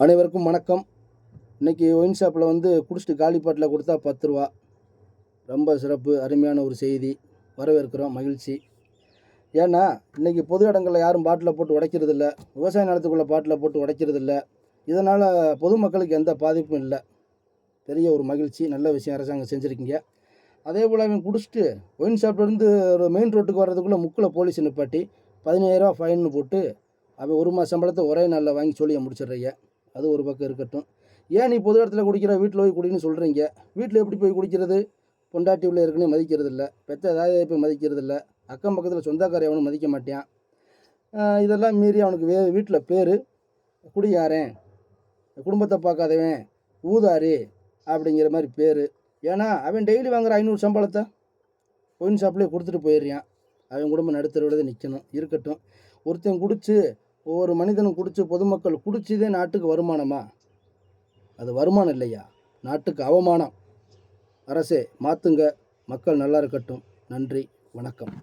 அனைவருக்கும் வணக்கம். இன்றைக்கி ஒயின் ஷாப்பில் வந்து குடிச்சிட்டு காலி பாட்டில் கொடுத்தா பத்து ரூபா. ரொம்ப சிறப்பு அருமையான ஒரு செய்தி. வரவேற்கிறோம் மகிழ்ச்சி. ஏன்னா இன்றைக்கி பொது இடங்களில் யாரும் பாட்டில் போட்டு உடைக்கிறதில்ல. விவசாய நிலத்துக்குள்ளே பாட்டில் போட்டு உடைக்கிறதில்ல. இதனால் பொதுமக்களுக்கு எந்த பாதிப்பும் இல்லை. பெரிய ஒரு மகிழ்ச்சி நல்ல விஷயம் அரசாங்கம் செஞ்சுருக்கீங்க. அதே போல் அவன் குடிச்சிட்டு ஒயின் ஷாப்லேருந்து ஒரு மெயின் ரோட்டுக்கு வர்றதுக்குள்ளே முக்கில் போலீஸ் நிப்பாட்டி பதினாயிரரூவா ஃபைன் போட்டு அவன் ஒரு மாத சம்பளத்தை ஒரே நாளில் வாங்கி சொல்லி முடிச்சிடுறீங்க. அது ஒரு பக்கம் இருக்கட்டும். ஏன் நீ பொது இடத்துல குடிக்கிற? வீட்டில் போய் குடின்னு சொல்கிறீங்க வீட்டில் எப்படி போய் குடிக்கிறது? பொண்டாட்டி உள்ள இருக்குன்னு மதிக்கிறது இல்லை பெற்ற ஏதாவது போய் மதிக்கிறது இல்லை அக்கம் பக்கத்தில் சொந்தக்கார எவனும் மதிக்க மாட்டான் இதெல்லாம் மீறி அவனுக்கு வே வீட்டில் பேர் குடியாரன் குடும்பத்தை பார்க்காதவன் ஊதாரி அப்படிங்கிற மாதிரி பேர். ஏன்னா அவன் டெய்லி வாங்குற ஐநூறு சம்பளத்தை ஒயின் ஷாப்லேயே கொடுத்துட்டு போயிடுறான். அவன் குடும்பம் நடுத்தரோட நிற்கணும் இருக்கட்டும். ஒருத்தன் குடிச்சு ஒவ்வொரு மனிதனும் குடித்து பொதுமக்கள் குடிச்சதே நாட்டுக்கு வருமானமா? அது வருமானம் இல்லையா? நாட்டுக்கு அவமானம். அரசே மாற்றுங்க மக்கள் நல்லா இருக்கட்டும். நன்றி. வணக்கம்.